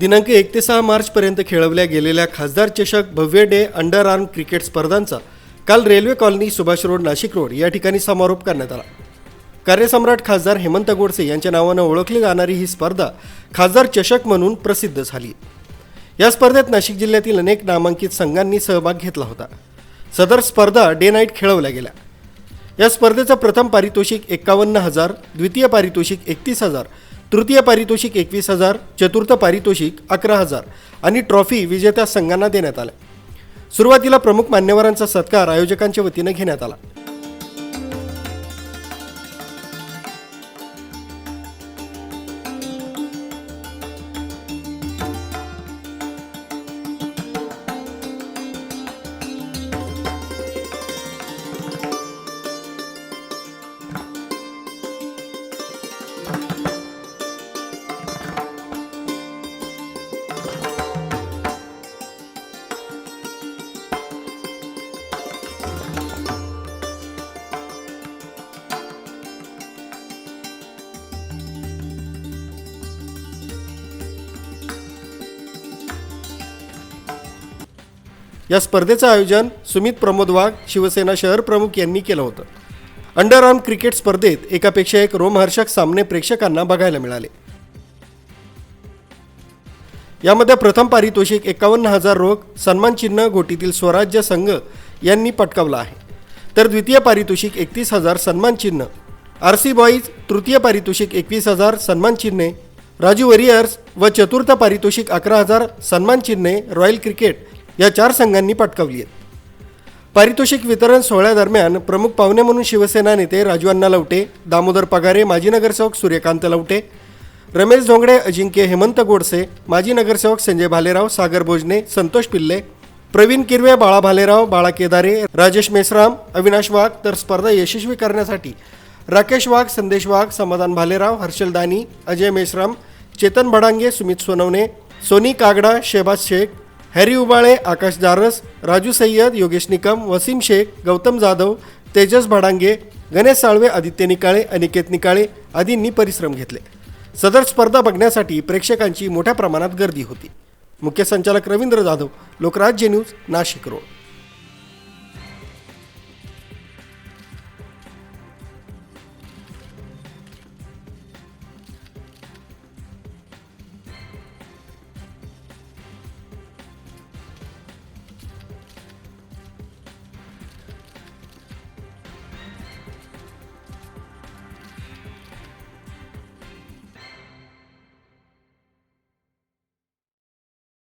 दिनांक एक ते सहा मार्चपर्यंत खेळवल्या गेलेल्या खासदार चषक भव्य डे अंडर आर्म क्रिकेट स्पर्धांचा काल railway colony Subhash road Nashik road या ठिकाणी समारोप करण्यात आला. कार्यसम्राट खासदार हेमंत गोडसे यांच्या नावानं ओळखली जाणारी ही स्पर्धा खासदार चषक म्हणून प्रसिद्ध झाली. या स्पर्धेत नाशिक जिल्ह्यातील अनेक नामांकित संघांनी सहभाग घेतला होता. सदर स्पर्धा डे नाईट खेळवल्या गेल्या. या स्पर्धेचं प्रथम पारितोषिक एकावन्न हजार द्वितीय पारितोषिक एकतीस हजार तृतीय पारितोषिक एकवीस हजार चतुर्थ पारितोषिक अकरा हजार आणि ट्रॉफी विजेत्या संघांना देण्यात आल्या. सुरुवातीला प्रमुख मान्यवरांचा सत्कार आयोजकांच्या वतीनं घेण्यात आला. या स्पर्धेचं आयोजन सुमित प्रमोद वाघ शिवसेना शहर प्रमुख यांनी केलं होतं. अंडर आर्म क्रिकेट स्पर्धेत एकापेक्षा एक रोमहर्षक सामने प्रेक्षकांना बघायला मिळाले. यामध्ये प्रथम पारितोषिक एकावन्न हजार रोख सन्मानचिन्ह गोटीतील स्वराज्य संघ यांनी पटकावला आहे. तर द्वितीय पारितोषिक एकतीस हजार सन्मान चिन्ह. आर सी बॉईज तृतीय पारितोषिक एकवीस हजार सन्मान चिन्हे. राजू वरियर्स व चतुर्थ पारितोषिक अकरा हजार सन्मानचिन्हे रॉयल क्रिकेट या चार संघांनी पटकावली आहेत. पारितोषिक वितरण सोहळ्यादरम्यान प्रमुख पाहुणे म्हणून शिवसेना नेते राजू अण्णा लवटे दामोदर पगारे माजी नगरसेवक सूर्यकांत लवटे रमेश झोंगडे अजिंक्य हेमंत गोडसे माजी नगरसेवक संजय भालेराव सागर भोजने संतोष पिल्ले प्रवीण किरवे बाळा भालेराव बाळा केदारे राजेश मेसराम अविनाश वाघ तर स्पर्धा यशस्वी करण्यासाठी राकेश वाघ संदेश वाघ समाधान भालेराव हर्षल दानी अजय मेश्राम चेतन भडांगे सुमित सोनवणे सोनी कागडा शेबाज शेख हॅरी उबाळे आकाश जारस राजू सय्यद योगेश निकम वसीम शेख गौतम जाधव तेजस भडांगे गणेश साळवे आदित्य निकाळे अनिकेत निकाळे आदींनी परिश्रम घेतले. सदर स्पर्धा बघण्यासाठी प्रेक्षकांची मोठ्या प्रमाणात गर्दी होती. मुख्य संचालक रवींद्र जाधव लोकराज्य न्यूज नाशिक रोड.